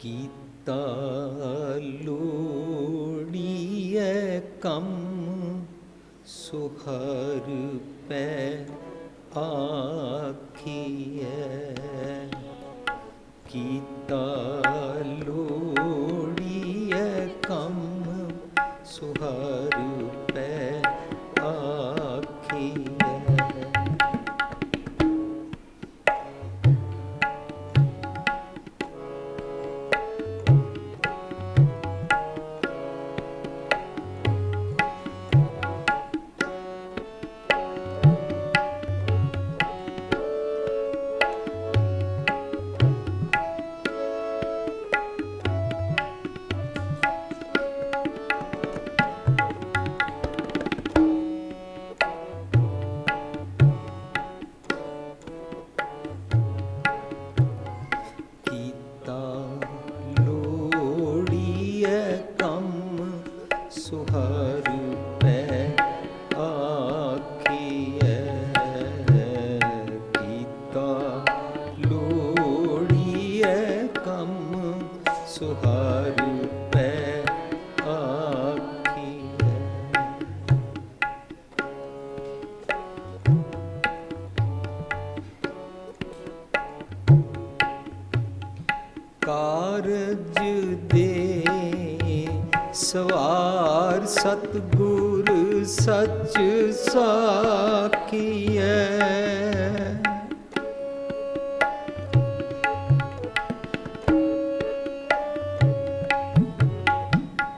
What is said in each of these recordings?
ਕੀਤਾ ਲੋੜੀਐ ਕੰਮ ਸੁਹਰ ਪੈ ਆਖੀਐ ਕੀਤਾ ਲੋੜੀਐ ਕੰਮ ਸੁਹਰ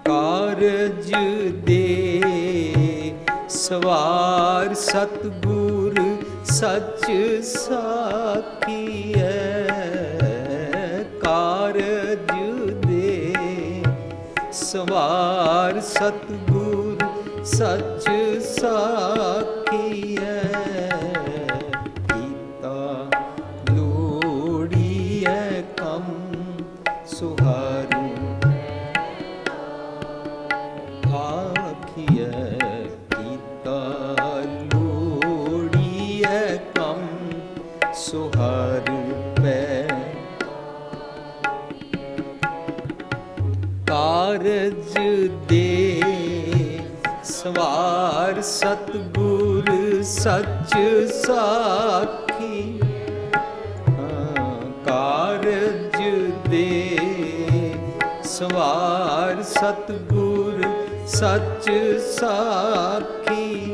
ਕਾਰਜ ਦੇ ਸਵਾਰ ਸਤਗੁਰ ਸੱਚ ਸਾਖੀਐ ਕਾਰਜ ਦੇ ਸਵਾਰ ਸਤਗੁਰ ਸੱਚ ਸਾਖੀਐ ਦੇ ਸਵਾਰ ਸਤਗੁਰ ਸੱਚ ਸਾਖੀ। ਹਾਂ, ਕਾਰਜ ਦੇ ਸਵਾਰ ਸਤਗੁਰ ਸੱਚ ਸਾਖੀ।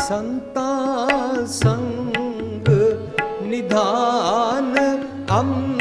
ਸੰਤਾ ਸੰਗ ਨਿਧਾਨ ਅੰਮ੍ਰਿਤ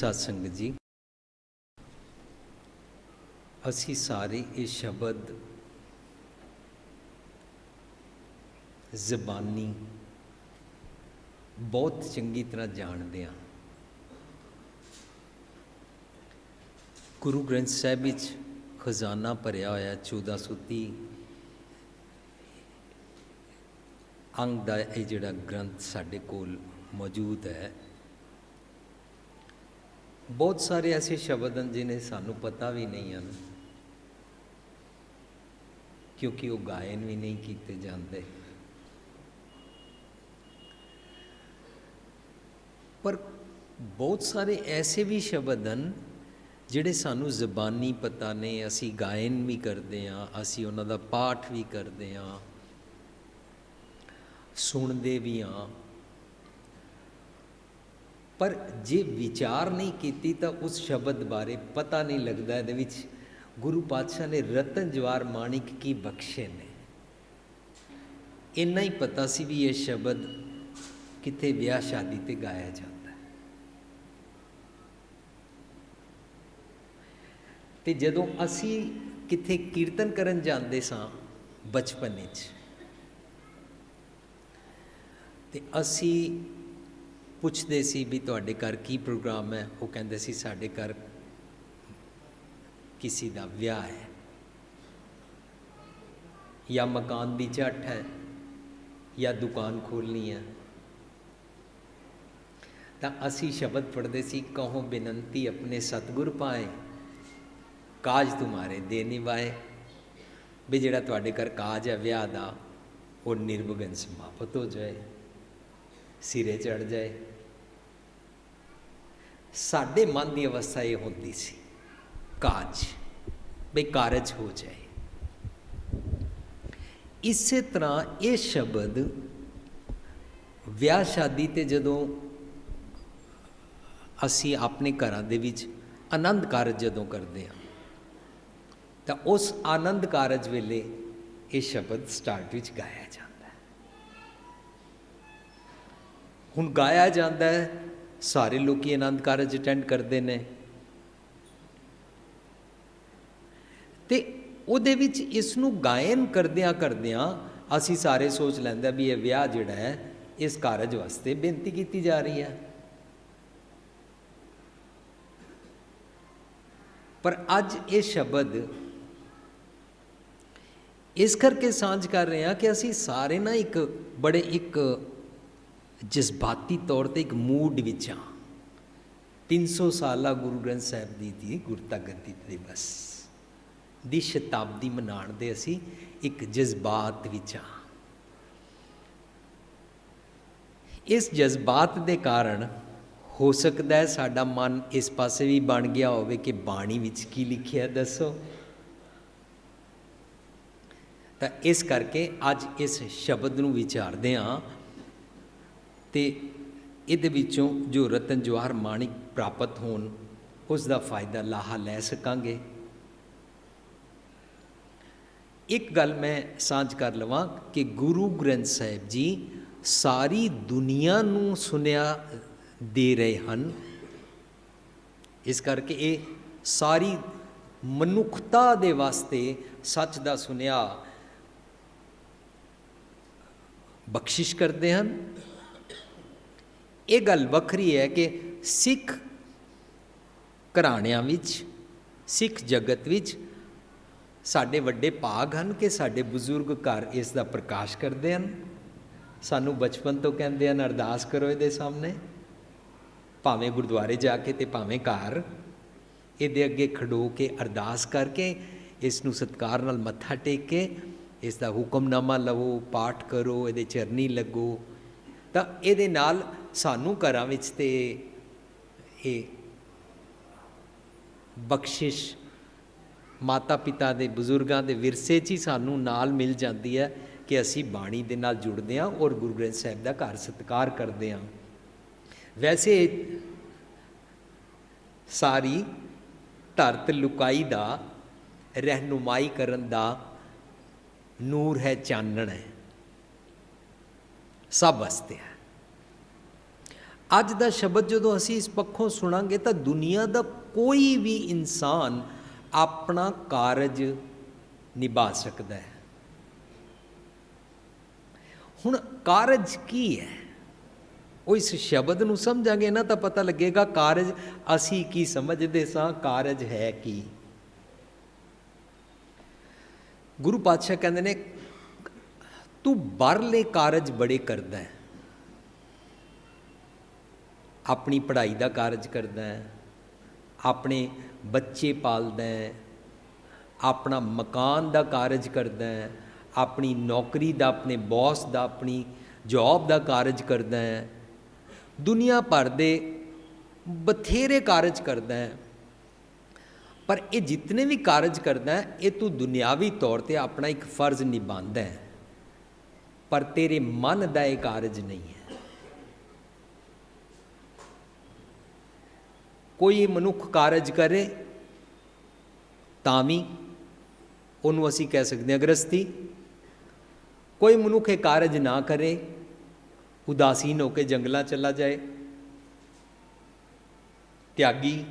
ਸਾਧ ਸੰਗਤ ਜੀ, ਅਸੀਂ ਸਾਰੇ ਇਹ ਸ਼ਬਦ ਜ਼ਬਾਨੀ ਬਹੁਤ ਚੰਗੀ ਤਰ੍ਹਾਂ ਜਾਣਦੇ ਹਾਂ। ਗੁਰੂ ਗ੍ਰੰਥ ਸਾਹਿਬ ਵਿੱਚ ਖਜ਼ਾਨਾ ਭਰਿਆ ਹੋਇਆ 1430 ਅੰਗ ਦਾ ਇਹ ਜਿਹੜਾ ਗ੍ਰੰਥ ਸਾਡੇ ਕੋਲ ਮੌਜੂਦ ਹੈ ਬਹੁਤ ਸਾਰੇ ਐਸੇ ਸ਼ਬਦ ਹਨ ਜਿਨੇ ਸਾਨੂੰ ਪਤਾ ਵੀ ਨਹੀਂ ਹਨ। ਕਿਉਂਕਿ ਉਹ ਗਾਇਨ ਵੀ ਨਹੀਂ ਕੀਤੇ ਜਾਂਦੇ। ਪਰ ਬਹੁਤ ਸਾਰੇ ਐਸੇ ਵੀ ਸ਼ਬਦ ਹਨ ਜਿਹੜੇ ਸਾਨੂੰ ਜ਼ਬਾਨੀ ਪਤਾ ਨੇ, ਅਸੀਂ ਗਾਇਨ ਵੀ ਕਰਦੇ ਹਾਂ, ਅਸੀਂ ਉਹਨਾਂ ਦਾ ਪਾਠ ਵੀ ਕਰਦੇ ਹਾਂ, ਸੁਣਦੇ ਵੀ ਹਾਂ। ਪਰ ਜੇ ਵਿਚਾਰ ਨਹੀਂ ਕੀਤੀ ਤਾਂ ਉਸ ਸ਼ਬਦ ਬਾਰੇ ਪਤਾ ਨਹੀਂ ਲੱਗਦਾ ਇਹਦੇ ਵਿੱਚ। ਗੁਰੂ ਪਾਤਸ਼ਾਹ ਨੇ ਰਤਨ ਜਵਾਰ ਮਾਣਿਕ ਕੀ ਬਖਸ਼ੇ ਨੇ। ਇੰਨਾ ਹੀ ਪਤਾ ਸੀ ਵੀ ਇਹ ਸ਼ਬਦ ਕਿਤੇ ਵਿਆਹ ਸ਼ਾਦੀ ਤੇ ਗਾਇਆ ਜਾਂਦਾ ਹੈ। ਤੇ ਜਦੋਂ ਅਸੀਂ ਕਿਤੇ ਕੀਰਤਨ ਕਰਨ ਜਾਂਦੇ ਸਾਂ ਬਚਪਨ ਵਿੱਚ, ਤੇ ਅਸੀਂ ਪੁੱਛਦੇ ਸੀ ਵੀ ਤੁਹਾਡੇ ਘਰ ਕੀ ਪ੍ਰੋਗਰਾਮ ਹੈ? ਉਹ ਕਹਿੰਦੇ ਸੀ, ਸਾਡੇ ਘਰ ਕਿਸੇ ਦਾ ਵਿਆਹ ਹੈ ਜਾਂ ਮਕਾਨ ਦੀ ਝੱਟ ਹੈ ਜਾਂ ਦੁਕਾਨ ਖੋਲਣੀ ਹੈ। ਤਾਂ ਅਸੀਂ ਸ਼ਬਦ ਪੜ੍ਹਦੇ ਸੀ, ਕਹੋ ਬੇਨੰਤੀ ਆਪਣੇ ਸਤਿਗੁਰ ਪਾਏ, ਕਾਜ ਤੁਮਾਰੇ ਦੇ ਨਿਵਾਏ ਵੀ ਜਿਹੜਾ ਤੁਹਾਡੇ ਘਰ ਕਾਜ ਹੈ, ਵਿਆਹ ਦਾ, ਉਹ ਨਿਰਵਗਨ ਸਮਾਪਤ ਹੋ ਜਾਏ, ਸਿਰੇ ਚੜ ਜਾਏ। ਸਾਡੇ ਮਨ ਦੀ ਅਵਸਥਾ ਇਹ ਹੁੰਦੀ ਸੀ। ਕਾਜ ਬਈ ਕਾਰਜ ਹੋ ਜਾਏ। ਇਸੇ ਤਰ੍ਹਾਂ ਇਹ ਸ਼ਬਦ ਵਿਆਹ ਸ਼ਾਦੀ ਤੇ ਜਦੋਂ ਅਸੀਂ ਆਪਣੇ ਘਰਾਂ ਦੇ ਵਿੱਚ ਆਨੰਦ ਕਾਰਜ ਜਦੋਂ ਕਰਦੇ ਹਾਂ, ਤਾਂ ਉਸ ਆਨੰਦ ਕਾਰਜ ਵੇਲੇ ਇਹ ਸ਼ਬਦ ਸਟਾਰਟ ਵਿੱਚ ਗਾਇਆ ਜਾਂਦਾ ਹੈ। ਹੁਣ ਗਾਇਆ ਜਾਂਦਾ ਹੈ ਸਾਰੇ ਲੋਕੀ ਆਨੰਦ ਕਾਰਜ ਅਟੈਂਡ ਕਰਦੇ ਨੇ। ਤੇ ਉਹਦੇ ਵਿੱਚ ਇਸ ਨੂੰ ਗਾਇਨ ਕਰਦਿਆਂ ਕਰਦਿਆਂ ਅਸੀਂ ਸਾਰੇ ਸੋਚ ਲੈਂਦੇ ਵੀ ਇਹ ਵਿਆਹ ਜਿਹੜਾ ਹੈ, ਇਸ ਕਾਰਜ ਵਾਸਤੇ ਬੇਨਤੀ ਕੀਤੀ ਜਾ ਰਹੀ ਹੈ। ਪਰ ਅੱਜ ਇਹ ਸ਼ਬਦ ਇਸ ਕਰਕੇ ਸਾਂਝ ਕਰ ਰਹੇ ਹਾਂ ਕਿ ਅਸੀਂ ਸਾਰੇ ਨਾ ਇੱਕ ਬੜੇ ਇੱਕ ਜਜ਼ਬਾਤੀ ਤੌਰ ਤੇ ਇੱਕ ਮੂਡ ਵਿੱਚ ਹਾਂ। 300 ਸਾਲਾ ਗੁਰੂ ਗ੍ਰੰਥ ਸਾਹਿਬ ਦੀ ਦੀ ਗੁਰਤਾ ਗੱਦੀ ਦਿਵਸ ਦੀ ਸ਼ਤਾਬਦੀ ਮਨਾਉਣ ਦੇ ਅਸੀਂ ਇੱਕ ਜਜ਼ਬਾਤ ਵਿੱਚ ਹਾਂ। ਇਸ ਜਜ਼ਬਾਤ ਦੇ ਕਾਰਨ ਹੋ ਸਕਦਾ ਹੈ ਸਾਡਾ ਮਨ ਇਸ ਪਾਸੇ ਵੀ ਬਣ ਗਿਆ ਹੋਵੇ ਕਿ ਬਾਣੀ ਵਿੱਚ ਕੀ ਲਿਖਿਆ ਦੱਸੋ। ਤਾਂ ਇਸ ਕਰਕੇ ਅੱਜ ਇਸ ਸ਼ਬਦ ਨੂੰ ਵਿਚਾਰਦੇ ਹਾਂ ਤੇ ਇਹਦੇ ਵਿੱਚੋਂ ਜੋ ਰਤਨ ਜਵਾਹਰ ਮਾਣਿਕ ਪ੍ਰਾਪਤ ਹੋਣ ਉਸ ਦਾ ਫਾਇਦਾ ਲਾਹਾ ਲੈ ਸਕਾਂਗੇ। ਇੱਕ ਗੱਲ ਮੈਂ ਸਾਂਝ ਕਰ ਲਵਾਂ ਕਿ ਗੁਰੂ ਗ੍ਰੰਥ ਸਾਹਿਬ ਜੀ ਸਾਰੀ ਦੁਨੀਆ ਨੂੰ ਸੁਨਿਆ ਦੇ ਰਹੇ ਹਨ। ਇਸ ਕਰਕੇ ਇਹ ਸਾਰੀ ਮਨੁੱਖਤਾ ਦੇ ਵਾਸਤੇ ਸੱਚ ਦਾ ਸੁਨਿਆ ਬਖਸ਼ਿਸ਼ ਕਰਦੇ ਹਨ। ਇਹ ਗੱਲ ਵੱਖਰੀ ਹੈ ਕਿ ਸਿੱਖ ਘਰਾਣਿਆਂ ਵਿੱਚ, ਸਿੱਖ ਜਗਤ ਵਿੱਚ ਸਾਡੇ ਵੱਡੇ ਭਾਗ ਹਨ ਕਿ ਸਾਡੇ ਬਜ਼ੁਰਗ ਘਰ ਇਸ ਦਾ ਪ੍ਰਕਾਸ਼ ਕਰਦੇ ਹਨ। ਸਾਨੂੰ ਬਚਪਨ ਤੋਂ ਕਹਿੰਦੇ ਹਨ, ਅਰਦਾਸ ਕਰੋ ਇਹਦੇ ਸਾਹਮਣੇ। ਭਾਵੇਂ ਗੁਰਦੁਆਰੇ ਜਾ ਕੇ ਤੇ ਭਾਵੇਂ ਘਰ, ਇਹਦੇ ਅੱਗੇ ਖੜੋ ਕੇ ਅਰਦਾਸ ਕਰਕੇ ਇਸ ਨੂੰ ਸਤਕਾਰ ਨਾਲ ਮੱਥਾ ਟੇਕ ਕੇ ਇਸ ਦਾ ਹੁਕਮਨਾਮਾ ਲਵੋ, ਪਾਠ ਕਰੋ, ਇਹਦੇ ਚਰਨੀ ਲੱਗੋ। ਤਾਂ ਇਹਦੇ ਨਾਲ ਸਾਨੂੰ ਘਰਾਂ ਵਿੱਚ ਤੇ ਇਹ ਬਖਸ਼ਿਸ਼ ਮਾਤਾ ਪਿਤਾ ਦੇ ਬਜ਼ੁਰਗਾਂ ਦੇ ਵਿਰਸੇ 'ਚ ਹੀ ਸਾਨੂੰ ਨਾਲ ਮਿਲ ਜਾਂਦੀ ਹੈ ਕਿ ਅਸੀਂ ਬਾਣੀ ਦੇ ਨਾਲ ਜੁੜਦੇ ਹਾਂ ਔਰ ਗੁਰੂ ਗ੍ਰੰਥ ਸਾਹਿਬ ਦਾ ਘਰ ਸਤਿਕਾਰ ਕਰਦੇ ਹਾਂ। ਵੈਸੇ ਸਾਰੀ ਧਰਤ ਲੁਕਾਈ ਦਾ, ਰਹਿਨੁਮਾਈ ਕਰਨ ਦਾ ਨੂਰ ਹੈ ਚਾਨਣ ਹੈ। ਸਭ ਵਾਸਤੇ ਹੈ। ਅੱਜ ਦਾ ਸ਼ਬਦ ਜਦੋਂ ਅਸੀਂ ਇਸ ਪੱਖੋਂ ਸੁਣਾਂਗੇ ਤਾਂ ਦੁਨੀਆ ਦਾ ਕੋਈ ਵੀ ਇਨਸਾਨ ਆਪਣਾ ਕਾਰਜ ਨਿਭਾ ਸਕਦਾ ਹੈ। ਹੁਣ ਕਾਰਜ ਕੀ ਹੈ? ਉਹ ਇਸ ਸ਼ਬਦ ਨੂੰ ਸਮਝਾਂਗੇ ਨਾ ਤਾਂ ਪਤਾ ਲੱਗੇਗਾ ਕਾਰਜ ਅਸੀਂ ਕੀ ਸਮਝਦੇ ਸਾਂ, ਕਾਰਜ ਹੈ ਕੀ। ਗੁਰੂ ਪਾਤਸ਼ਾਹ ਕਹਿੰਦੇ ਨੇ, ਤੂੰ ਬਾਹਰਲੇ ਕਾਰਜ ਬੜੇ ਕਰਦਾ ਹੈ। ਆਪਣੀ ਪੜ੍ਹਾਈ ਦਾ ਕਾਰਜ ਕਰਦਾ ਹੈ, ਆਪਣੇ ਬੱਚੇ ਪਾਲਦਾ ਹੈ, ਆਪਣਾ ਮਕਾਨ ਦਾ ਕਾਰਜ ਕਰਦਾ ਹੈ, ਆਪਣੀ ਨੌਕਰੀ ਦਾ, ਆਪਣੇ ਬੌਸ ਦਾ, ਆਪਣੀ ਜੌਬ ਦਾ ਕਾਰਜ ਕਰਦਾ ਹੈ, ਦੁਨੀਆ ਭਰ ਦੇ ਬਥੇਰੇ ਕਾਰਜ ਕਰਦਾ ਹੈ। ਪਰ ਇਹ ਜਿਤਨੇ ਵੀ ਕਾਰਜ ਕਰਦਾ ਹੈ, ਇਹ ਤੂੰ ਦੁਨਿਆਵੀ ਤੌਰ ਤੇ ਆਪਣਾ ਇੱਕ ਫਰਜ਼ ਨਿਭਾਉਂਦਾ ਹੈ। ਪਰ ਤੇਰੇ ਮਨ ਦਾ ਇਹ ਕਾਰਜ ਨਹੀਂ ਹੈ। ਕੋਈ ਮਨੁੱਖ ਕਾਰਜ ਕਰੇ, ਤਾਂ ਵੀ ਉਹਨੂੰ ਅਸੀਂ ਕਹਿ ਸਕਦੇ ਹਾਂ ਗ੍ਰਸਤੀ ਕੋਈ ਮਨੁੱਖ ਇਹ ਕਾਰਜ ਨਾ ਕਰੇ, ਉਦਾਸੀਨ ਹੋ ਕੇ ਜੰਗਲਾਂ ਚਲਾ ਜਾਏ, ਤਿਆਗੀ।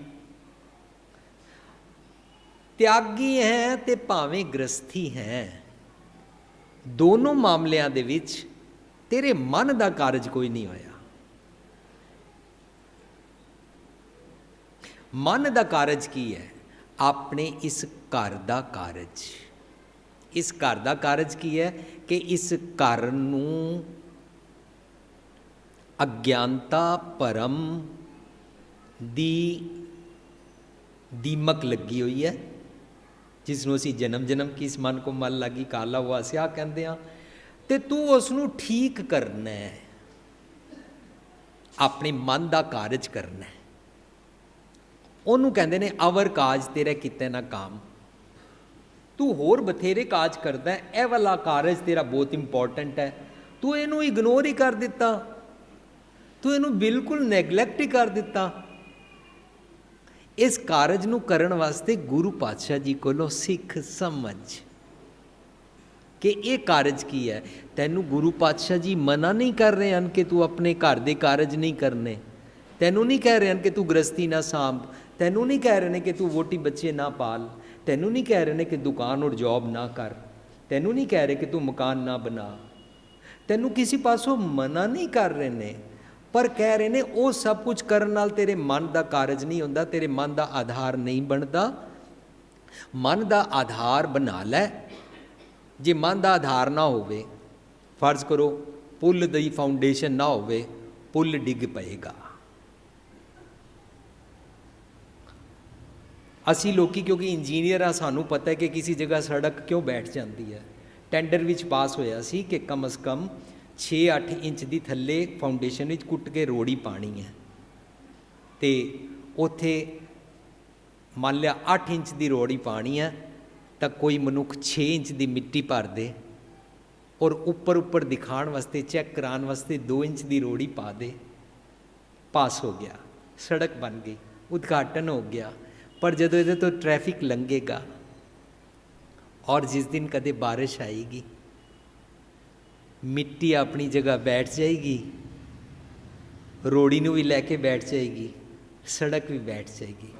ਤਿਆਗੀ ਹੈ ਤੇ ਭਾਵੇਂ ਗ੍ਰਸਥੀ ਹੈ, ਦੋਨੋਂ ਮਾਮਲਿਆਂ ਦੇ ਵਿੱਚ ਤੇਰੇ ਮਨ ਦਾ ਕਾਰਜ ਕੋਈ ਨਹੀਂ ਹੋਇਆ। ਮਨ ਦਾ ਕਾਰਜ ਕੀ ਹੈ? ਆਪਣੇ ਇਸ ਘਰ ਦਾ ਕਾਰਜ। ਇਸ ਘਰ ਦਾ ਕਾਰਜ ਕੀ ਹੈ? ਕਿ ਇਸ ਘਰ ਨੂੰ ਅਗਿਆਨਤਾ ਪਰਮ ਦੀ ਦੀਮਕ ਲੱਗੀ ਹੋਈ ਹੈ। ਜਿਸ ਨੂੰ ਅਸੀਂ ਜਨਮ ਜਨਮ ਕੀ ਇਸ ਮਨ ਕੋ ਮਲ ਲੱਗੀ, ਕਾਲਾ ਹੁਆ ਸਿਆ ਕਹਿੰਦੇ ਆ ਤੇ ਤੂੰ ਉਸ ਨੂੰ ਠੀਕ ਕਰਨਾ ਹੈ। ਆਪਣੇ ਮਨ ਦਾ ਕਾਰਜ ਕਰਨਾ ਹੈ। ਉਹਨੂੰ ਕਹਿੰਦੇ ਨੇ, ਅਵਰ ਕਾਜ ਤੇਰੇ ਕਿਤੇ ਨਾ ਕਾਮ। ਤੂੰ ਹੋਰ ਬਥੇਰੇ ਕਾਜ ਕਰਦਾ ਇਹ ਵਾਲਾ ਕਾਰਜ ਤੇਰਾ ਬਹੁਤ ਇੰਪੋਰਟੈਂਟ ਹੈ। ਤੂੰ ਇਹਨੂੰ ਇਗਨੋਰ ਹੀ ਕਰ ਦਿੱਤਾ। ਤੂੰ ਇਹਨੂੰ ਬਿਲਕੁਲ ਨੈਗਲੈਕਟ ਹੀ ਕਰ ਦਿੱਤਾ। ਇਸ ਕਾਰਜ ਨੂੰ ਕਰਨ ਵਾਸਤੇ ਗੁਰੂ ਪਾਤਸ਼ਾਹ ਜੀ ਕੋਲੋਂ ਸਿੱਖ ਸਮਝ ਕਿ ਇਹ ਕਾਰਜ ਕੀ ਹੈ। ਤੈਨੂੰ ਗੁਰੂ ਪਾਤਸ਼ਾਹ ਜੀ ਮਨਾ ਨਹੀਂ ਕਰ ਰਹੇ ਹਨ ਕਿ ਤੂੰ ਆਪਣੇ ਘਰ ਦੇ ਕਾਰਜ ਨਹੀਂ ਕਰਨੇ। ਤੈਨੂੰ ਨਹੀਂ ਕਹਿ ਰਹੇ ਹਨ ਕਿ ਤੂੰ ਗ੍ਰਸਤੀ ਨਾ ਸਾਂਭ। ਤੈਨੂੰ ਨਹੀਂ ਕਹਿ ਰਹੇ ਨੇ ਕਿ ਤੂੰ ਵੋਟੀ ਬੱਚੇ ਨਾ ਪਾਲ, ਤੈਨੂੰ ਨਹੀਂ ਕਹਿ ਰਹੇ ਨੇ ਕਿ ਦੁਕਾਨ ਔਰ ਜੌਬ ਨਾ ਕਰ, ਤੈਨੂੰ ਨਹੀਂ ਕਹਿ ਰਹੇ ਕਿ ਤੂੰ ਮਕਾਨ ਨਾ ਬਣਾ। ਤੈਨੂੰ ਕਿਸੇ ਪਾਸੋਂ ਮਨਾ ਨਹੀਂ ਕਰ ਰਹੇ ਨੇ, ਪਰ ਕਹਿ ਰਹੇ ਨੇ ਉਹ ਸਭ ਕੁਝ ਕਰਨ ਨਾਲ ਤੇਰੇ ਮਨ ਦਾ ਕਾਰਜ ਨਹੀਂ ਹੁੰਦਾ, ਤੇਰੇ ਮਨ ਦਾ ਆਧਾਰ ਨਹੀਂ ਬਣਦਾ। ਮਨ ਦਾ ਆਧਾਰ ਬਣਾ ਲੈ, ਜੇ ਮਨ ਦਾ ਆਧਾਰ ਨਾ ਹੋਵੇ, ਫਰਜ਼ ਕਰੋ ਪੁੱਲ ਦੀ ਫਾਊਂਡੇਸ਼ਨ ਨਾ ਹੋਵੇ, ਪੁੱਲ ਡਿੱਗ ਪਏਗਾ। ਅਸੀਂ ਲੋਕੀ ਕਿਉਂਕਿ ਇੰਜੀਨੀਅਰ ਆ, ਸਾਨੂੰ ਪਤਾ ਹੈ ਕਿ ਕਿਸੇ ਜਗ੍ਹਾ ਸੜਕ ਕਿਉਂ ਬੈਠ ਜਾਂਦੀ ਹੈ। ਟੈਂਡਰ ਵਿੱਚ ਪਾਸ ਹੋਇਆ ਸੀ ਕਿ ਕਮ ਸ ਕਮ 6-8 ਇੰਚ ਦੀ ਥੱਲੇ ਫਾਊਂਡੇਸ਼ਨ ਵਿੱਚ ਕੁੱਟ ਕੇ ਰੋੜੀ ਪਾਣੀ ਹੈ। ਤੇ ਉਥੇ ਮੰਨ ਲਿਆ 8 ਇੰਚ ਦੀ ਰੋੜੀ ਪਾਣੀ ਹੈ, ਤਾਂ ਕੋਈ ਮਨੁੱਖ 6 ਇੰਚ ਦੀ ਮਿੱਟੀ ਭਰ ਦੇ ਔਰ ਉੱਪਰ ਉੱਪਰ ਦਿਖਾਣ ਵਾਸਤੇ, ਚੈੱਕ ਕਰਾਉਣ ਵਾਸਤੇ 2 ਇੰਚ ਦੀ ਰੋੜੀ ਪਾ ਦੇ ਪਾਸ ਹੋ ਗਿਆ, ਸੜਕ ਬਣ ਗਈ, ਉਦਘਾਟਨ ਹੋ ਗਿਆ। ਪਰ ਜਦੋਂ ਇਹਦੇ ਤੋਂ ਟ੍ਰੈਫਿਕ ਲੰਘੇਗਾ ਔਰ ਜਿਸ ਦਿਨ ਕਦੇ ਬਾਰਿਸ਼ ਆਏਗੀ ਮਿੱਟੀ ਆਪਣੀ ਜਗ੍ਹਾ ਬੈਠ ਜਾਏਗੀ ਰੋੜੀ ਨੂੰ ਵੀ ਲੈ ਕੇ ਬੈਠ ਜਾਏਗੀ ਸੜਕ ਵੀ ਬੈਠ ਜਾਏਗੀ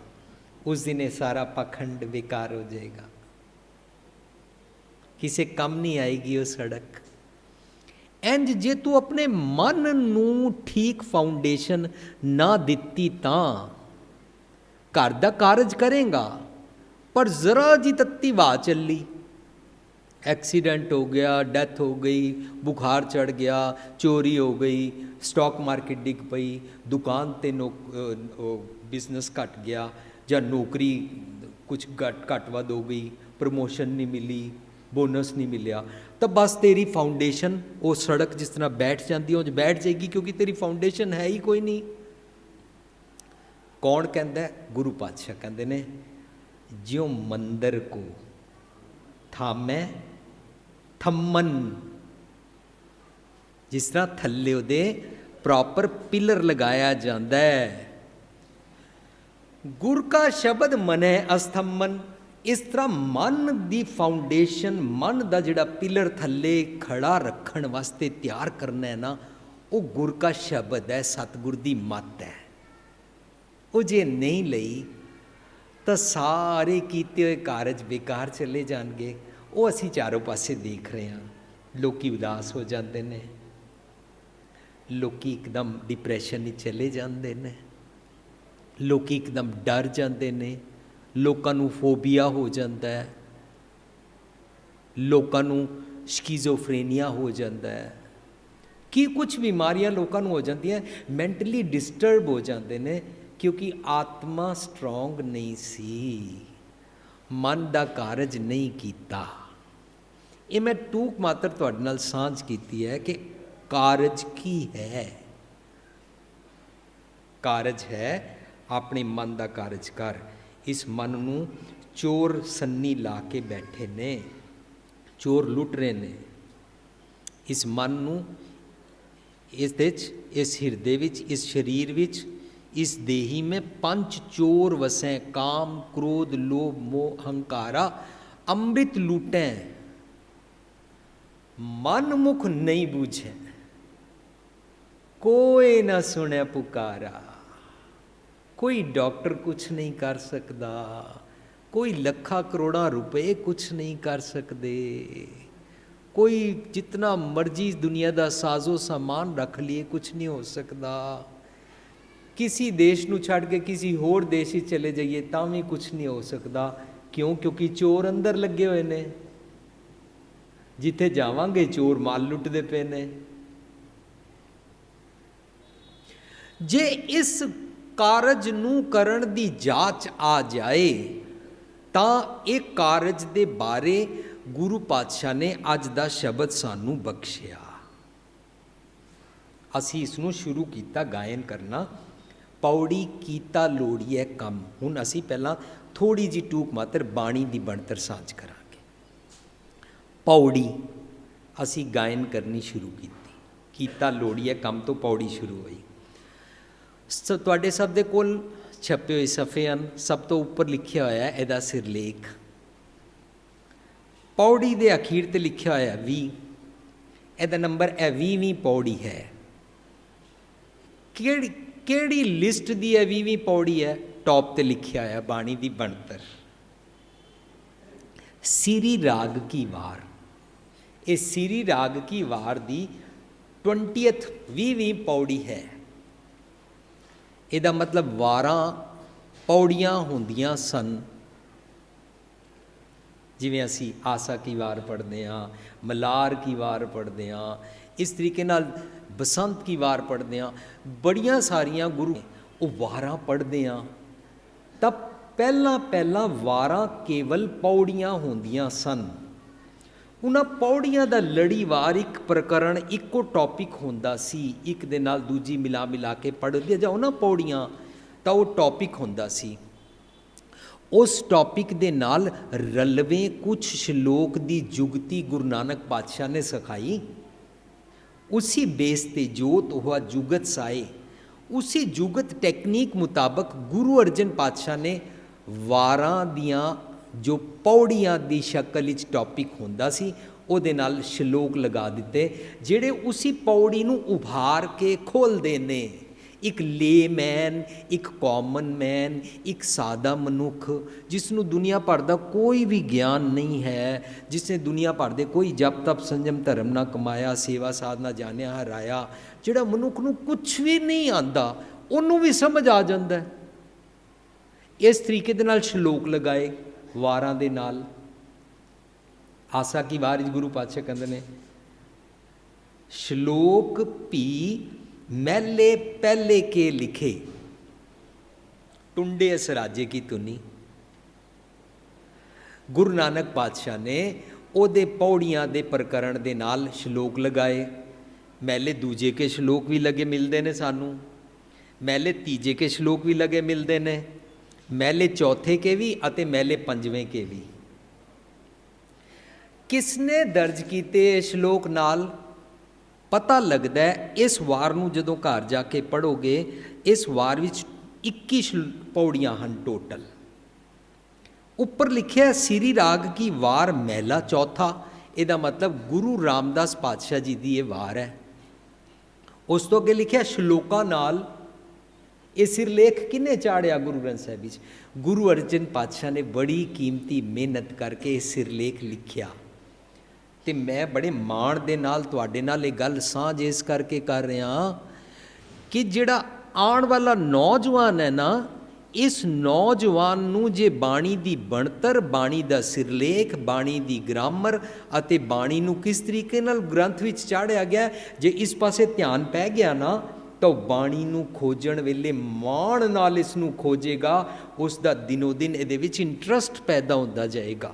ਉਸ ਦਿਨ ਇਹ ਸਾਰਾ ਪਖੰਡ ਬੇਕਾਰ ਹੋ ਜਾਏਗਾ ਕਿਸੇ ਕੰਮ ਨਹੀਂ ਆਏਗੀ ਉਹ ਸੜਕ ਇੰਜ ਜੇ ਤੂੰ ਆਪਣੇ ਮਨ ਨੂੰ ਠੀਕ ਫਾਊਂਡੇਸ਼ਨ ਨਾ ਦਿੱਤੀ ਤਾਂ ਘਰ ਦਾ ਕਾਰਜ ਕਰੇਗਾ, ਪਰ ਜ਼ਰਾ ਜੀ ਤੱਤੀ ਵਾ ਚੱਲੀ। ਐਕਸੀਡੈਂਟ ਹੋ ਗਿਆ, ਡੈਥ ਹੋ ਗਈ, ਬੁਖਾਰ ਚੜ ਗਿਆ, ਚੋਰੀ ਹੋ ਗਈ, ਸਟਾਕ ਮਾਰਕੀਟ ਡਿੱਗ ਪਈ, ਦੁਕਾਨ ਤੇ ਨੌਕ ਬਿਜ਼ਨਸ ਘਟ ਗਿਆ ਜਾਂ ਨੌਕਰੀ ਕੁਝ ਘਟ ਘਟ ਵੱਧ ਹੋ ਗਈ, ਪ੍ਰਮੋਸ਼ਨ ਨਹੀਂ ਮਿਲੀ, ਬੋਨਸ ਨਹੀਂ ਮਿਲਿਆ, ਤਾਂ ਬਸ ਤੇਰੀ ਫਾਊਂਡੇਸ਼ਨ, ਉਹ ਸੜਕ ਜਿਸ ਤਰ੍ਹਾਂ ਬੈਠ ਜਾਂਦੀ ਉਹ 'ਚ ਬੈਠ ਜਾਏਗੀ ਕਿਉਂਕਿ ਤੇਰੀ ਫਾਊਂਡੇਸ਼ਨ ਹੈ ਹੀ ਕੋਈ ਨਹੀਂ। ਕੌਣ ਕਹਿੰਦਾ ਗੁਰੂ ਪਾਤਸ਼ਾਹ ਕਹਿੰਦੇ ਨੇ, ਜਿਉ ਮੰਦਰ ਕੋ ਥਾਮੈ ਥੰਮਨ। ਜਿਸ ਤਰ੍ਹਾਂ ਥੱਲੇ ਉਹਦੇ ਪ੍ਰੋਪਰ ਪਿਲਰ ਲਗਾਇਆ ਜਾਂਦਾ ਹੈ। ਗੁਰ ਕਾ ਸ਼ਬਦ ਮਨੈ ਅਸਥੰਮਨ। ਇਸ ਤਰ੍ਹਾਂ ਮਨ ਦੀ ਫਾਊਂਡੇਸ਼ਨ ਮਨ ਦਾ ਜਿਹੜਾ ਪਿਲਰ ਥੱਲੇ ਖੜਾ ਰੱਖਣ ਵਾਸਤੇ ਤਿਆਰ ਕਰਨਾ ਹੈ ਨਾ, ਉਹ ਗੁਰ ਕਾ ਸ਼ਬਦ ਹੈ, ਸਤਿਗੁਰ ਦੀ ਮੱਤ ਹੈ। ਉਹ ਜੇ ਨਹੀਂ ਲਈ, ਤਾਂ ਸਾਰੇ ਕੀਤੇ ਹੋਏ ਕਾਰਜ ਬੇਕਾਰ ਚਲੇ ਜਾਣਗੇ। ਉਹ ਅਸੀਂ ਚਾਰੋਂ ਪਾਸੇ ਦੇਖ ਰਹੇ ਹਾਂ। ਲੋਕੀ ਉਦਾਸ ਹੋ ਜਾਂਦੇ ਨੇ। ਲੋਕੀ ਇੱਕਦਮ ਡਿਪਰੈਸ਼ਨ ਵਿੱਚ ਚਲੇ ਜਾਂਦੇ ਨੇ। ਲੋਕੀ ਇੱਕਦਮ ਡਰ ਜਾਂਦੇ ਨੇ। ਲੋਕਾਂ ਨੂੰ ਫੋਬੀਆ ਹੋ ਜਾਂਦਾ ਹੈ। ਲੋਕਾਂ ਨੂੰ ਸ਼ਕੀਜ਼ੋਫਰੇਨੀਆ ਹੋ ਜਾਂਦਾ ਹੈ। ਕੀ ਕੁਝ ਬਿਮਾਰੀਆਂ ਲੋਕਾਂ ਨੂੰ ਹੋ ਜਾਂਦੀਆਂ ਮੈਂਟਲੀ ਡਿਸਟਰਬ ਹੋ ਜਾਂਦੇ ਨੇ। ਕਿਉਂਕਿ ਆਤਮਾ ਸਟਰੋਂਗ ਨਹੀਂ ਸੀ। ਮਨ ਦਾ ਕਾਰਜ ਨਹੀਂ ਕੀਤਾ। ਇਹ ਮੈਂ ਟੂਕ ਮਾਤਰ ਤੁਹਾਡੇ ਨਾਲ ਸਾਂਝ ਕੀਤੀ ਹੈ ਕਿ ਕਾਰਜ ਕੀ ਹੈ। ਕਾਰਜ ਹੈ ਆਪਣੇ ਮਨ ਦਾ ਕਾਰਜ ਕਰ। ਇਸ ਮਨ ਨੂੰ ਚੋਰ ਸੰਨੀ ਲਾ ਕੇ ਬੈਠੇ ਨੇ। ਚੋਰ ਲੁੱਟ ਰਹੇ ਨੇ। ਇਸ ਮਨ ਨੂੰ ਇਸ ਦੇ ਵਿੱਚ ਇਸ ਹਿਰਦੇ ਵਿੱਚ, ਇਸ ਸਰੀਰ ਵਿੱਚ इस देही में पंच चोर वसें, काम, क्रोध, लोभ, मोह, अहंकारा, अमृत लूटें। मन मुख नहीं बूझे। कोई ना सुने पुकारा। कोई डॉक्टर कुछ नहीं कर सकता कोई लखा करोड़ा रुपए कुछ नहीं कर सकते कोई जितना मर्ज़ी दुनिया का साजो सामान रख लिए कुछ नहीं हो सकता ਕਿਸੇ ਦੇਸ਼ ਨੂੰ ਛੱਡ ਕੇ ਕਿਸੇ ਹੋਰ ਦੇਸ਼ ਹੀ ਚਲੇ ਜਾਈਏ ਤਾਂ ਵੀ ਕੁਝ ਨਹੀਂ ਹੋ ਸਕਦਾ ਕਿਉਂ ਕਿਉਂਕਿ ਚੋਰ ਅੰਦਰ ਲੱਗੇ ਹੋਏ ਨੇ ਜਿੱਥੇ ਜਾਵਾਂਗੇ ਚੋਰ ਮਾਲ ਲੁੱਟਦੇ ਪਏ ਨੇ ਜੇ ਇਸ ਕਾਰਜ ਨੂੰ ਕਰਨ ਦੀ ਜਾਂਚ ਆ ਜਾਏ ਤਾਂ ਇਹ ਕਾਰਜ ਦੇ ਬਾਰੇ ਗੁਰੂ ਪਾਤਸ਼ਾਹ ਨੇ ਅੱਜ ਦਾ ਸ਼ਬਦ ਸਾਨੂੰ ਬਖਸ਼ਿਆ ਅਸੀਂ ਇਸ ਨੂੰ ਸ਼ੁਰੂ ਕੀਤਾ ਗਾਇਨ ਕਰਨਾ ਪੌੜੀ ਕੀਤਾ ਲੋੜੀਏ ਕੰਮ। ਹੁਣ ਅਸੀਂ ਪਹਿਲਾਂ ਥੋੜੀ ਜੀ ਟੂਕ ਮਾਤਰ ਬਾਣੀ ਦੀ ਬਣਤਰ ਸਾਂਝ ਕਰਾਂਗੇ। ਪੌੜੀ ਅਸੀਂ ਗਾਇਨ ਕਰਨੀ ਸ਼ੁਰੂ ਕੀਤੀ। ਕੀਤਾ ਲੋੜੀਏ ਕੰਮ ਤੋਂ ਪੌੜੀ ਸ਼ੁਰੂ ਹੋਈ। ਸੋ, ਤੁਹਾਡੇ ਸਭ ਦੇ ਕੋਲ ਛਪੇ ਹੋਏ ਸਫੇ ਹਨ। ਸਭ ਤੋਂ ਉੱਪਰ ਲਿਖਿਆ ਹੋਇਆ ਹੈ, ਇਹਦਾ ਸਿਰਲੇਖ। ਪੌੜੀ ਦੇ ਅਖੀਰ ਤੇ ਲਿਖਿਆ ਹੋਇਆ 20 ਇਹਦਾ ਨੰਬਰ ਹੈ 20ਵੀਂ ਪੌੜੀ ਹੈ। ਕਿਹੜੀ ਕਿਹੜੀ ਲਿਸਟ ਦੀ ਹੈ 20ਵੀਂ ਪੌੜੀ ਹੈ? ਟੌਪ ਤੇ ਲਿਖਿਆ ਹੋਇਆ ਬਾਣੀ ਦੀ ਬਣਤਰ। ਸਿਰੀ ਰਾਗ ਕੀ ਵਾਰ? ਇਹ ਸਿਰੀ ਰਾਗ ਕੀ ਵਾਰ ਦੀ 20th 20ਵੀਂ ਪੌੜੀ ਹੈ। ਇਹਦਾ ਮਤਲਬ ਵਾਰਾਂ ਪੌੜੀਆਂ ਹੁੰਦੀਆਂ ਸਨ। ਜਿਵੇਂ ਅਸੀਂ ਆਸਾ ਕੀ ਵਾਰ ਪੜ੍ਹਦੇ ਹਾਂ, ਮਲਾਰ ਕੀ ਵਾਰ ਪੜ੍ਹਦੇ ਹਾਂ, ਇਸ ਤਰੀਕੇ ਨਾਲ ਬਸੰਤ ਕੀ ਵਾਰ ਪੜ੍ਹਦੇ ਹਾਂ ਬੜੀਆਂ ਸਾਰੀਆਂ ਗੁਰੂ ਉਹ ਵਾਰਾਂ ਪੜ੍ਹਦੇ ਹਾਂ ਤਾਂ ਪਹਿਲਾਂ ਪਹਿਲਾਂ ਵਾਰਾਂ ਕੇਵਲ ਪੌੜੀਆਂ ਹੁੰਦੀਆਂ ਸਨ। ਉਹਨਾਂ ਪੌੜੀਆਂ ਦਾ ਲੜੀਵਾਰ ਇੱਕ ਪ੍ਰਕਰਣ, ਇੱਕੋ ਟੌਪਿਕ ਹੁੰਦਾ ਸੀ। ਇੱਕ ਦੇ ਨਾਲ ਦੂਜੀ ਮਿਲਾ ਮਿਲਾ ਕੇ ਪੜ੍ਹਦੇ ਜਾਂ ਉਹਨਾਂ ਪੌੜੀਆਂ, ਤਾਂ ਉਹ ਟੌਪਿਕ ਹੁੰਦਾ ਸੀ। ਉਸ ਟੌਪਿਕ ਦੇ ਨਾਲ ਰਲਵੇਂ ਕੁਝ ਸ਼ਲੋਕ ਦੀ ਜੁਗਤੀ ਗੁਰੂ ਨਾਨਕ ਪਾਤਸ਼ਾਹ ਨੇ ਸਿਖਾਈ। उसी ਬੇਸ 'ਤੇ ਜੋਤ तो ਜੁਗਤ जुगत ਉਸੇ ਜੁਗਤ ਟੈਕਨੀਕ ਮੁਤਾਬਕ ਗੁਰੂ ਅਰਜਨ ਪਾਤਸ਼ਾਹ ਨੇ ਵਾਰਾਂ ਦੀਆਂ ਜੋ ਪੌੜੀਆਂ ਦੀ ਸ਼ਕਲ ਵਿੱਚ ਟੌਪਿਕ ਹੁੰਦਾ ਸੀ ਉਹਦੇ ਨਾਲ ਸ਼ਲੋਕ ਲਗਾ ਦਿੱਤੇ ਜਿਹੜੇ ਉਸੇ ਪੌੜੀ ਨੂੰ ਉਭਾਰ ਕੇ ਖੋਲਦੇ ਨੇ ਇੱਕ ਲੇਮੈਨ ਇੱਕ ਕਾਮਨ ਮੈਨ ਇੱਕ ਸਾਦਾ ਮਨੁੱਖ ਜਿਸ ਨੂੰ ਦੁਨੀਆ ਭਰ ਦਾ ਕੋਈ ਵੀ ਗਿਆਨ ਨਹੀਂ ਹੈ ਜਿਸ ਨੇ ਦੁਨੀਆ ਭਰ ਦੇ ਕੋਈ ਜਪ ਤਪ ਸੰਜਮ ਧਰਮ ਨਾ ਕਮਾਇਆ, ਸੇਵਾ ਸਾਧਨਾ ਜਾਣਿਆ, ਹਰਾਇਆ, ਜਿਹੜਾ ਮਨੁੱਖ ਨੂੰ ਕੁਝ ਵੀ ਨਹੀਂ ਆਂਦਾ, ਉਹਨੂੰ ਵੀ ਸਮਝ ਆ ਜਾਂਦਾ ਇਸ ਤਰੀਕੇ ਦੇ ਨਾਲ ਸ਼ਲੋਕ ਲਗਾਏ ਵਾਰਾਂ ਦੇ ਨਾਲ। ਆਸਾ ਕੀ ਵਾਰ ਵਿੱਚ ਗੁਰੂ ਪਾਤਸ਼ਾਹ ਕਹਿੰਦੇ ਨੇ, ਸ਼ਲੋਕ ਭੀ ਮਹਿਲੇ ਪਹਿਲੇ ਕੇ ਲਿਖੇ, ਟੁੰਡੇ ਇਸ ਰਾਜੇ ਕੀ ਤੁਨੀ ਗੁਰੂ ਨਾਨਕ ਪਾਤਸ਼ਾਹ ਨੇ ਉਹਦੇ ਪੌੜੀਆਂ ਦੇ ਪ੍ਰਕਰਣ ਦੇ ਨਾਲ ਸ਼ਲੋਕ ਲਗਾਏ। ਮੈਲੇ ਦੂਜੇ ਕੇ ਸ਼ਲੋਕ ਵੀ ਲਗੇ ਮਿਲਦੇ ਨੇ ਸਾਨੂੰ। ਮਹਿਲੇ ਤੀਜੇ ਕੇ ਸ਼ਲੋਕ ਵੀ ਲਗੇ ਮਿਲਦੇ ਨੇ। ਮਹਿਲੇ ਚੌਥੇ ਕੇ ਵੀ ਅਤੇ ਮਹਿਲੇ ਪੰਜਵੇਂ ਕੇ ਵੀ। ਕਿਸਨੇ ਦਰਜ ਕੀਤੇ ਸ਼ਲੋਕ ਨਾਲ? ਪਤਾ ਲੱਗਦਾ ਹੈ, ਇਸ ਵਾਰ ਨੂੰ ਜਦੋਂ ਘਰ ਜਾ ਕੇ ਪੜੋਗੇ ਇਸ ਵਾਰ ਵਿੱਚ 21 ਸ਼ਲ- ਪੌੜੀਆਂ ਹਨ ਟੋਟਲ ਉੱਪਰ ਲਿਖਿਆ ਸ੍ਰੀ ਰਾਗ ਕੀ ਵਾਰ ਮਹਿਲਾ ਚੌਥਾ। ਇਹਦਾ ਮਤਲਬ ਗੁਰੂ ਰਾਮਦਾਸ ਪਾਤਸ਼ਾਹ ਜੀ ਦੀ ਇਹ ਵਾਰ ਹੈ। ਉਸ ਤੋਂ ਅੱਗੇ ਲਿਖਿਆ, ਸ਼ਲੋਕਾਂ ਨਾਲ ਇਹ ਸਿਰਲੇਖ ਕਿਨੇ ਚਾੜਿਆ ਗੁਰੂ ਗ੍ਰੰਥ ਸਾਹਿਬ ਵਿੱਚ? ਗੁਰੂ ਅਰਜਨ ਪਾਤਸ਼ਾਹ ਨੇ ਬੜੀ ਕੀਮਤੀ ਮਿਹਨਤ ਕਰਕੇ ਇਹ ਸਿਰਲੇਖ ਲਿਖਿਆ। ਤੇ ਮੈਂ ਬੜੇ ਮਾਣ ਦੇ ਨਾਲ ਤੁਹਾਡੇ ਨਾਲ ਇਹ ਗੱਲ ਸਾਂਝ ਇਸ ਕਰਕੇ ਕਰ ਰਿਹਾ ਕਿ ਜਿਹੜਾ ਆਉਣ ਵਾਲਾ ਨੌਜਵਾਨ ਹੈ ਨਾ, ਇਸ ਨੌਜਵਾਨ ਨੂੰ ਜੇ ਬਾਣੀ ਦੀ ਬਣਤਰ, ਬਾਣੀ ਦਾ ਸਿਰਲੇਖ, ਬਾਣੀ ਦੀ ਗ੍ਰਾਮਰ ਅਤੇ ਬਾਣੀ ਨੂੰ ਕਿਸ ਤਰੀਕੇ ਨਾਲ ਗ੍ਰੰਥ ਵਿੱਚ ਚਾੜਿਆ ਗਿਆ, ਜੇ ਇਸ ਪਾਸੇ ਧਿਆਨ ਪੈ ਗਿਆ ਨਾ, ਤਾਂ ਉਹ ਬਾਣੀ ਨੂੰ ਖੋਜਣ ਵੇਲੇ ਮਾਣ ਨਾਲ ਇਸ ਨੂੰ ਖੋਜੇਗਾ, ਉਸ ਦਾ ਦਿਨੋ ਦਿਨ ਇਹਦੇ ਵਿੱਚ ਇੰਟਰਸਟ ਪੈਦਾ ਹੁੰਦਾ ਜਾਏਗਾ।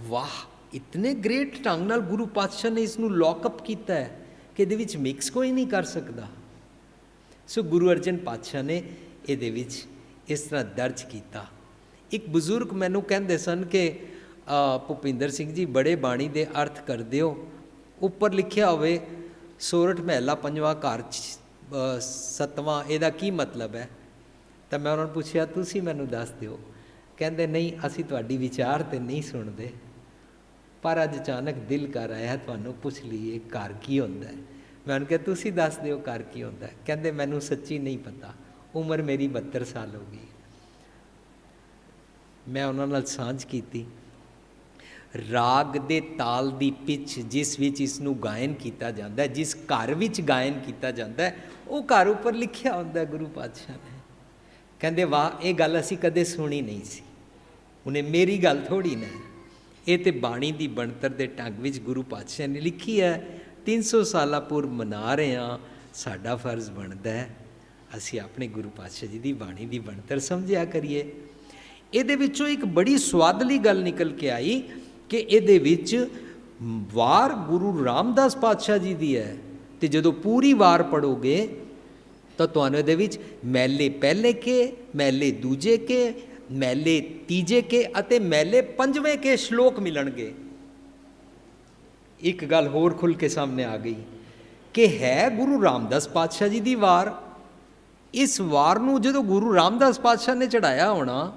ਵਾਹ ਇਤਨੇ ਗ੍ਰੇਟ ਢੰਗ ਨਾਲ ਗੁਰੂ ਪਾਤਸ਼ਾਹ ਨੇ ਇਸ ਨੂੰ ਲੌਕਅਪ ਕੀਤਾ ਹੈ ਕਿ ਇਹਦੇ ਵਿੱਚ ਮਿਕਸ ਕੋਈ ਨਹੀਂ ਕਰ ਸਕਦਾ। ਸੋ ਗੁਰੂ ਅਰਜਨ ਪਾਤਸ਼ਾਹ ਨੇ ਇਹਦੇ ਵਿੱਚ ਇਸ ਤਰ੍ਹਾਂ ਦਰਜ ਕੀਤਾ। ਇੱਕ ਬਜ਼ੁਰਗ ਮੈਨੂੰ ਕਹਿੰਦੇ ਸਨ ਕਿ ਭੁਪਿੰਦਰ ਸਿੰਘ ਜੀ ਬੜੇ ਬਾਣੀ ਦੇ ਅਰਥ ਕਰਦੇ ਹੋ। ਉੱਪਰ ਲਿਖਿਆ ਹੋਵੇ ਸੋਰਠ ਮਹਿਲਾ ਪੰਜਵਾਂ ਘਰ ਚ, ਸੱਤਵਾਂ ਇਹਦਾ ਕੀ ਮਤਲਬ ਹੈ? ਤਾਂ ਮੈਂ ਉਹਨਾਂ ਨੂੰ ਪੁੱਛਿਆ ਤੁਸੀਂ ਮੈਨੂੰ ਦੱਸ ਦਿਓ। ਕਹਿੰਦੇ ਨਹੀਂ ਅਸੀਂ ਤੁਹਾਡੀ ਵਿਚਾਰ ਤੇ ਨਹੀਂ ਸੁਣਦੇ। ਪਰ ਅੱਜ ਅਚਾਨਕ ਦਿਲ ਕਰ ਆਇਆ ਤੁਹਾਨੂੰ ਪੁੱਛ ਲਈਏ, ਘਰ ਕੀ ਹੁੰਦਾ ਹੈ? ਮੈਂ ਉਹਨੂੰ ਕਿਹਾ, ਤੁਸੀਂ ਦੱਸ ਦਿਓ ਘਰ ਕੀ ਹੁੰਦਾ ਹੈ? ਕਹਿੰਦੇ, ਮੈਨੂੰ ਸੱਚੀ ਨਹੀਂ ਪਤਾ। ਉਮਰ ਮੇਰੀ 72 ਸਾਲ ਹੋ ਗਈ ਮੈਂ ਉਹਨਾਂ ਨਾਲ ਸਾਂਝ ਕੀਤੀ। ਰਾਗ ਦੇ ਤਾਲ ਦੀ ਪਿੱਚ ਜਿਸ ਵਿੱਚ ਇਸ ਨੂੰ ਗਾਇਨ ਕੀਤਾ ਜਾਂਦਾ ਹੈ, ਜਿਸ ਘਰ ਵਿੱਚ ਗਾਇਨ ਕੀਤਾ ਜਾਂਦਾ ਹੈ, ਉਹ ਘਰ ਉੱਪਰ ਲਿਖਿਆ ਹੁੰਦਾ ਗੁਰੂ ਪਾਤਸ਼ਾਹ ਨੇ। ਕਹਿੰਦੇ, ਵਾਹ, ਇਹ ਗੱਲ ਅਸੀਂ ਕਦੇ ਸੁਣੀ ਨਹੀਂ ਸੀ। ਉਹਨੇ ਮੇਰੀ ਗੱਲ ਥੋੜੀ ਨਾ ਇਹ ਤੇ ਬਾਣੀ ਦੀ ਬਣਤਰ ਦੇ ਢੰਗ ਵਿੱਚ ਗੁਰੂ ਪਾਤਸ਼ਾਹ ਨੇ ਲਿਖੀ ਹੈ। 300 ਸਾਲਾ ਪੁਰਬ ਮਨਾ ਰਹੇ ਹਾਂ, ਸਾਡਾ ਫਰਜ਼ ਬਣਦਾ ਹੈ। ਅਸੀਂ ਆਪਣੇ ਗੁਰੂ ਪਾਤਸ਼ਾਹ ਜੀ ਦੀ ਬਾਣੀ ਦੀ ਬਣਤਰ ਸਮਝਿਆ ਕਰੀਏ। ਇਹਦੇ ਵਿੱਚੋਂ ਇੱਕ ਬੜੀ ਸਵਾਦਲੀ ਗੱਲ ਨਿਕਲ ਕੇ ਆਈ ਕਿ ਇਹਦੇ ਵਿੱਚ ਵਾਰ ਗੁਰੂ ਰਾਮਦਾਸ ਪਾਤਸ਼ਾਹ ਜੀ ਦੀ ਹੈ ਤੇ ਜਦੋਂ ਪੂਰੀ ਵਾਰ ਪੜੋਗੇ ਤਾਂ ਤੁਹਾਨੂੰ ਇਹਦੇ ਵਿੱਚ ਮੈਲੇ ਪਹਿਲੇ ਕੇ, ਮੈਲੇ ਦੂਜੇ ਕੇ ਮੈਲੇ ਤੀਜੇ ਕੇ ਅਤੇ ਮੈਲੇ ਪੰਜਵੇਂ ਕੇ ਸ਼ਲੋਕ ਮਿਲਣਗੇ। ਇੱਕ ਗੱਲ ਹੋਰ ਖੁੱਲ ਕੇ ਸਾਹਮਣੇ ਆ ਗਈ ਕਿ ਹੈ ਗੁਰੂ ਰਾਮਦਾਸ ਪਾਤਸ਼ਾਹ ਜੀ ਦੀ ਵਾਰ। ਇਸ ਵਾਰ ਨੂੰ ਜਦੋਂ ਗੁਰੂ ਰਾਮਦਾਸ ਪਾਤਸ਼ਾਹ ਨੇ ਚੜਾਇਆ ਹੋਣਾ,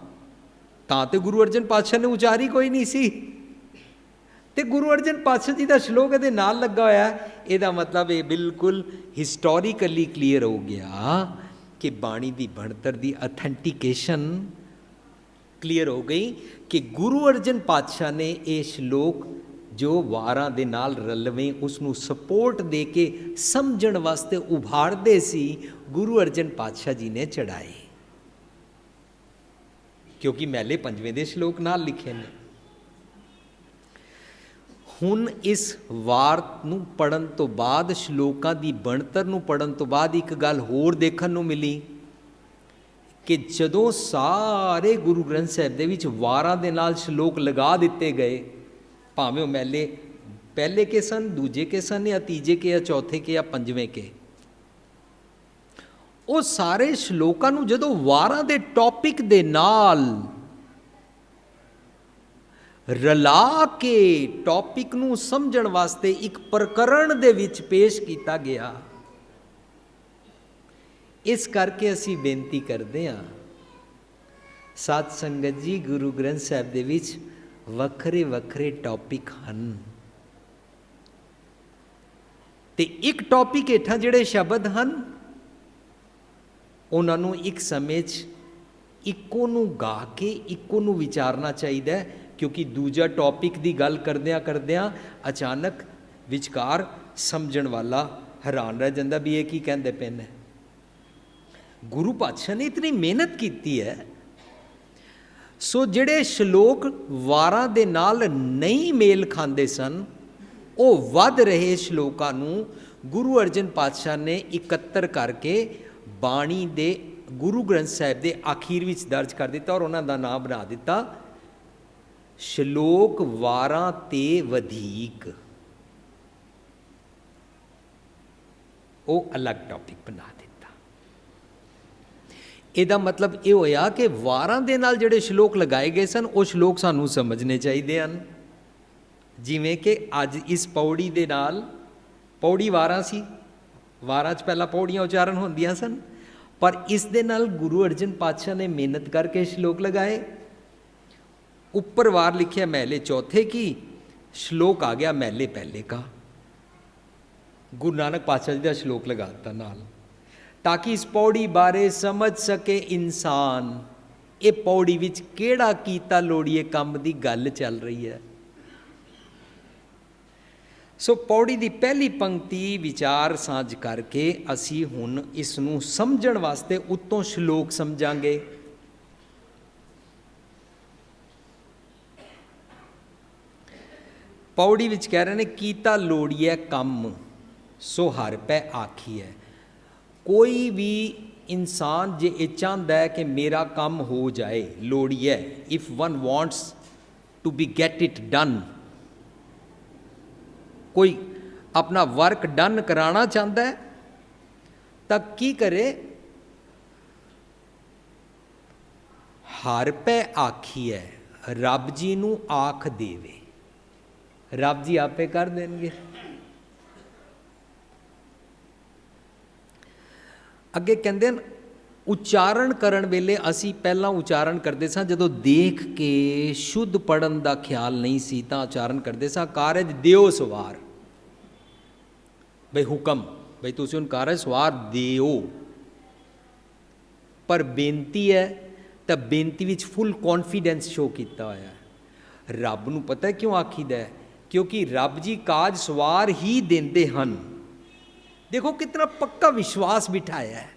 ਤਾਂ ਤੇ ਗੁਰੂ ਅਰਜਨ ਪਾਤਸ਼ਾਹ ਨੇ ਉਚਾਰੀ ਕੋਈ ਨਹੀਂ ਸੀ। ਤੇ ਗੁਰੂ ਅਰਜਨ ਪਾਤਸ਼ਾਹ ਜੀ ਦਾ ਸ਼ਲੋਕ ਇਹਦੇ ਨਾਲ ਲੱਗਾ ਹੋਇਆ, ਇਹਦਾ ਮਤਲਬ ਇਹ ਬਿਲਕੁਲ ਹਿਸਟੋਰੀਕਲੀ ਕਲੀਅਰ ਹੋ ਗਿਆ ਕਿ ਬਾਣੀ ਦੀ ਬਣਤਰ ਦੀ ਅਥੈਂਟੀਕੇਸ਼ਨ ਕਲੀਅਰ ਹੋ ਗਈ ਕਿ ਗੁਰੂ ਅਰਜਨ ਪਾਤਸ਼ਾਹ ਨੇ ਇਹ ਸ਼ਲੋਕ ਜੋ ਵਾਰਾਂ ਦੇ ਨਾਲ ਰਲਵੇਂ ਉਸ ਨੂੰ ਸਪੋਰਟ ਦੇ ਕੇ ਸਮਝਣ ਵਾਸਤੇ ਉਭਾਰਦੇ ਸੀ, ਗੁਰੂ ਅਰਜਨ ਪਾਤਸ਼ਾਹ ਜੀ ਨੇ ਚੜਾਏ ਕਿਉਂਕਿ ਮਹਿਲੇ ਪੰਜਵੇਂ ਦੇ ਸ਼ਲੋਕ ਨਾਲ ਲਿਖੇ ਨੇ। ਹੁਣ ਇਸ ਵਾਰ ਨੂੰ ਪੜਨ ਤੋਂ ਬਾਅਦ, ਸ਼ਲੋਕਾਂ ਦੀ ਬਣਤਰ ਨੂੰ ਪੜਨ ਤੋਂ ਬਾਅਦ ਇੱਕ ਗੱਲ ਹੋਰ ਦੇਖਣ ਨੂੰ ਮਿਲੀ। ਕਿ ਜਦੋਂ ਸਾਰੇ ਗੁਰੂ ਗ੍ਰੰਥ ਸਾਹਿਬ ਦੇ ਵਿੱਚ ਵਾਰਾਂ ਦੇ ਨਾਲ ਸ਼ਲੋਕ ਲਗਾ ਦਿੱਤੇ ਗਏ, ਭਾਵੇਂ ਉਹ ਮੈਲੇ ਪਹਿਲੇ ਕੇ ਸਨ, ਦੂਜੇ ਕੇ ਸਨ, ਜਾਂ ਤੀਜੇ ਕੇ, ਜਾਂ ਚੌਥੇ ਕੇ, ਜਾਂ ਪੰਜਵੇਂ ਕੇ, ਉਹ ਸਾਰੇ ਸ਼ਲੋਕਾਂ ਨੂੰ ਜਦੋਂ ਵਾਰਾਂ ਦੇ ਟੌਪਿਕ ਦੇ ਨਾਲ ਰਲਾ ਕੇ ਟੌਪਿਕ ਨੂੰ ਸਮਝਣ ਵਾਸਤੇ ਇੱਕ ਪ੍ਰਕਰਣ ਦੇ ਵਿੱਚ ਪੇਸ਼ ਕੀਤਾ ਗਿਆ ਇਸ ਕਰਕੇ ਅਸੀਂ ਬੇਨਤੀ ਕਰਦੇ ਹਾਂ, ਸਾਧ ਸੰਗਤ ਜੀ, ਗੁਰੂ ਗ੍ਰੰਥ ਸਾਹਿਬ ਦੇ ਵਿੱਚ ਵੱਖਰੇ ਵੱਖਰੇ ਟੌਪਿਕ ਹਨ। ਤੇ ਇੱਕ ਟੌਪਿਕ ਹੇਠਾਂ ਜਿਹੜੇ ਸ਼ਬਦ ਹਨ, ਉਹਨਾਂ ਨੂੰ ਇੱਕ ਸਮੇਂ 'ਚ ਇੱਕੋ ਨੂੰ ਗਾ ਕੇ ਇੱਕੋ ਨੂੰ ਵਿਚਾਰਨਾ ਚਾਹੀਦਾ ਹੈ, ਕਿਉਂਕਿ ਦੂਜਾ ਟੌਪਿਕ ਦੀ ਗੱਲ ਕਰਦਿਆਂ ਕਰਦਿਆਂ ਅਚਾਨਕ ਵਿਚਕਾਰ ਸਮਝਣ ਵਾਲਾ ਹੈਰਾਨ ਰਹਿ ਜਾਂਦਾ ਵੀ ਇਹ ਕੀ ਕਹਿੰਦੇ ਪਏ ਨੇ। ਗੁਰੂ ਪਾਤਸ਼ਾਹ ਨੇ ਇਤਨੀ ਮਿਹਨਤ ਕੀਤੀ ਹੈ। ਸੋ ਜਿਹੜੇ ਸ਼ਲੋਕ ਵਾਰਾਂ ਦੇ ਨਾਲ ਨਹੀਂ ਮੇਲ ਖਾਂਦੇ ਸਨ, ਉਹ ਵੱਧ ਰਹੇ ਸ਼ਲੋਕਾਂ ਨੂੰ ਗੁਰੂ ਅਰਜਨ ਪਾਤਸ਼ਾਹ ਨੇ ਇਕੱਤਰ ਕਰਕੇ ਬਾਣੀ ਦੇ ਗੁਰੂ ਗ੍ਰੰਥ ਸਾਹਿਬ ਦੇ ਅਖੀਰ ਵਿੱਚ ਦਰਜ ਕਰ ਦਿੱਤਾ ਔਰ ਉਹਨਾਂ ਦਾ ਨਾਮ ਬਣਾ ਦਿੱਤਾ, ਸ਼ਲੋਕ ਵਾਰਾਂ ਤੇ ਵਧੀਕ। ਉਹ ਅਲੱਗ ਟੌਪਿਕ ਬਣਾ ਦਿੱਤਾ ਇਹਦਾ ਮਤਲਬ ਇਹ ਹੋਇਆ ਕਿ ਵਾਰਾਂ ਦੇ ਨਾਲ ਜਿਹੜੇ ਸ਼ਲੋਕ ਲਗਾਏ ਗਏ ਸਨ, ਉਹ ਸ਼ਲੋਕ ਸਾਨੂੰ ਸਮਝਣੇ ਚਾਹੀਦੇ ਹਨ। ਜਿਵੇਂ ਕਿ ਅੱਜ ਇਸ ਪੌੜੀ ਦੇ ਨਾਲ, ਪੌੜੀ ਵਾਰਾਂ ਸੀ, ਵਾਰਾਂ 'ਚ ਪਹਿਲਾਂ ਪੌੜੀਆਂ ਉਚਾਰਨ ਹੁੰਦੀਆਂ ਸਨ, ਪਰ ਇਸ ਦੇ ਨਾਲ ਗੁਰੂ ਅਰਜਨ ਪਾਤਸ਼ਾਹ ਨੇ ਮਿਹਨਤ ਕਰਕੇ ਸ਼ਲੋਕ ਲਗਾਏ। ਉੱਪਰ ਵਾਰ ਲਿਖਿਆ, ਮਹਿਲੇ ਚੌਥੇ ਕੀ? ਸ਼ਲੋਕ ਆ ਗਿਆ, ਮਹਿਲੇ ਪਹਿਲੇ ਕਾ। ਗੁਰੂ ਨਾਨਕ ਪਾਤਸ਼ਾਹ ਜੀ ਦਾ ਸ਼ਲੋਕ ਲਗਾ ਦਿੱਤਾ ਨਾਲ। ਤਾਂ ਕਿ ਇਸ ਪੌੜੀ ਬਾਰੇ ਸਮਝ ਸਕੇ ਇਨਸਾਨ। ਇਹ ਪੌੜੀ ਵਿੱਚ ਕਿਹੜਾ ਕੀਤਾ ਲੋੜੀਏ ਕੰਮ ਦੀ ਗੱਲ ਚੱਲ ਰਹੀ ਹੈ? ਸੋ ਪੌੜੀ ਦੀ ਪਹਿਲੀ ਪੰਕਤੀ ਵਿਚਾਰ ਸਾਂਝ ਕਰਕੇ ਅਸੀਂ ਹੁਣ ਇਸ ਨੂੰ ਸਮਝਣ ਵਾਸਤੇ ਉੱਤੋਂ ਸ਼ਲੋਕ ਸਮਝਾਂਗੇ। ਪੌੜੀ ਵਿੱਚ ਕਹਿ ਰਹੇ ਨੇ, ਕੀਤਾ ਲੋੜੀਐ ਕੰਮ, ਸੋ ਹਰ ਪੈ ਆਖੀਐ। ਕੋਈ ਵੀ ਇਨਸਾਨ ਜੇ ਇਹ ਚਾਹੁੰਦਾ ਹੈ ਕਿ ਮੇਰਾ ਕੰਮ ਹੋ ਜਾਏ, ਲੋੜੀ ਹੈ if one wants to be get it done ਕੋਈ ਆਪਣਾ ਵਰਕ ਡਨ ਕਰਾਉਣਾ ਚਾਹੁੰਦਾ ਹੈ, ਤਾਂ ਕੀ ਕਰੇ? ਹਰ ਪੈ ਆਖੀ ਹੈ, ਰੱਬ ਜੀ ਨੂੰ ਆਖ ਦੇਵੇ। ਰੱਬ ਜੀ ਆਪੇ ਕਰ ਦੇਣਗੇ। ਅੱਗੇ ਕਹਿੰਦੇ ਨੇ ਉਚਾਰਨ ਕਰਨ ਵੇਲੇ ਅਸੀਂ ਪਹਿਲਾਂ ਉਚਾਰਨ ਕਰਦੇ ਸਾਂ, ਜਦੋਂ ਦੇਖ ਕੇ ਸ਼ੁੱਧ ਪੜਨ ਦਾ ਖਿਆਲ ਨਹੀਂ ਸੀ ਤਾਂ ਉਚਾਰਨ ਕਰਦੇ ਸਾਂ, ਕਾਰਜ ਦਿਓ ਸਵਾਰ। ਬਈ ਹੁਕਮ, ਬਈ ਤੁਸੀਂ ਉਹਨ ਕਾਰਜ ਸਵਾਰ ਦਿਓ। ਪਰ ਬੇਨਤੀ ਹੈ, ਤਾਂ ਬੇਨਤੀ ਵਿੱਚ ਫੁੱਲ ਕੌਨਫੀਡੈਂਸ ਸ਼ੋ ਕੀਤਾ ਹੋਇਆ ਹੈ। ਰੱਬ ਨੂੰ ਪਤਾ ਕਿਉਂ ਆਖੀਦਾ ਹੈ? ਕਿਉਂਕਿ ਰੱਬ ਜੀ ਕਾਜ ਸਵਾਰ ਹੀ ਦਿੰਦੇ ਹਨ। ਦੇਖੋ ਕਿਤਨਾ ਪੱਕਾ ਵਿਸ਼ਵਾਸ ਬਿਠਾਇਆ ਹੈ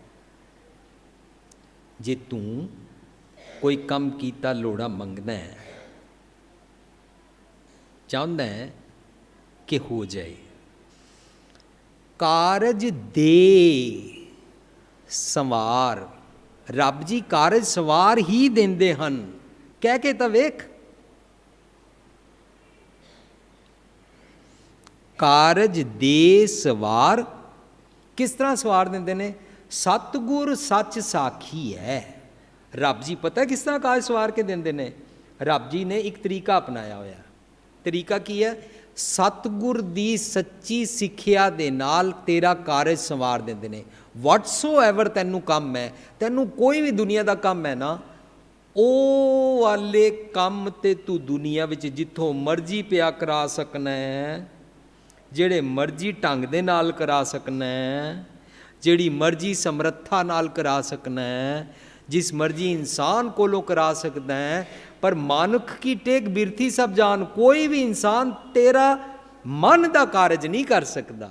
ਜੇ ਤੂੰ ਕੋਈ ਕੰਮ ਕੀਤਾ ਲੋੜਾ ਮੰਗਦਾ ਹੈ ਚਾਹੁੰਦਾ ਹੈ ਕਿ ਹੋ ਜਾਏ ਕਾਰਜ ਦੇ ਸਵਾਰ ਰੱਬ ਜੀ ਕਾਰਜ ਸਵਾਰ ਹੀ ਦਿੰਦੇ ਹਨ ਕਹਿ ਕੇ ਤਾਂ ਵੇਖ ਕਾਰਜ ਦੇ ਸਵਾਰ ਕਿਸ ਤਰ੍ਹਾਂ ਸਵਾਰ ਦਿੰਦੇ ਨੇ? ਸਤਗੁਰ ਸੱਚ ਸਾਖੀ ਹੈ। ਰੱਬ ਜੀ, ਪਤਾ ਕਿਸ ਤਰ੍ਹਾਂ ਕਾਰਜ ਸਵਾਰ ਕੇ ਦਿੰਦੇ ਨੇ? ਰੱਬ ਜੀ ਨੇ ਇੱਕ ਤਰੀਕਾ ਅਪਣਾਇਆ ਹੋਇਆ। ਤਰੀਕਾ ਕੀ ਹੈ? ਸਤਗੁਰ ਦੀ ਸੱਚੀ ਸਿੱਖਿਆ ਦੇ ਨਾਲ ਤੇਰਾ ਕਾਰਜ ਸਵਾਰ ਦਿੰਦੇ ਨੇ। ਵਾਟਸੋ ਐਵਰ ਤੈਨੂੰ ਕੰਮ ਹੈ, ਤੈਨੂੰ ਕੋਈ ਵੀ ਦੁਨੀਆ ਦਾ ਕੰਮ ਹੈ ਨਾ ਉਹ ਵਾਲੇ ਕੰਮ ਤੇ ਤੂੰ ਦੁਨੀਆ ਵਿੱਚ ਜਿੱਥੋਂ ਮਰਜ਼ੀ ਪਿਆ ਕਰਾ ਸਕਣਾ ਹੈ ਜਿਹੜੇ ਮਰਜ਼ੀ ਢੰਗ ਦੇ ਨਾਲ ਕਰਾ ਸਕਣਾ ਜਿਹੜੀ ਮਰਜ਼ੀ ਸਮਰੱਥਾ ਨਾਲ ਕਰਾ ਸਕਣਾ ਜਿਸ ਮਰਜ਼ੀ ਇਨਸਾਨ ਕੋਲੋਂ ਕਰਾ ਸਕਦਾ ਹੈ ਪਰ ਮਾਨੁਖ ਕੀ ਟੇਕ ਬਿਰਥੀ ਸਭ ਜਾਨ, ਕੋਈ ਵੀ ਇਨਸਾਨ ਤੇਰਾ ਮਨ ਦਾ ਕਾਰਜ ਨਹੀਂ ਕਰ ਸਕਦਾ।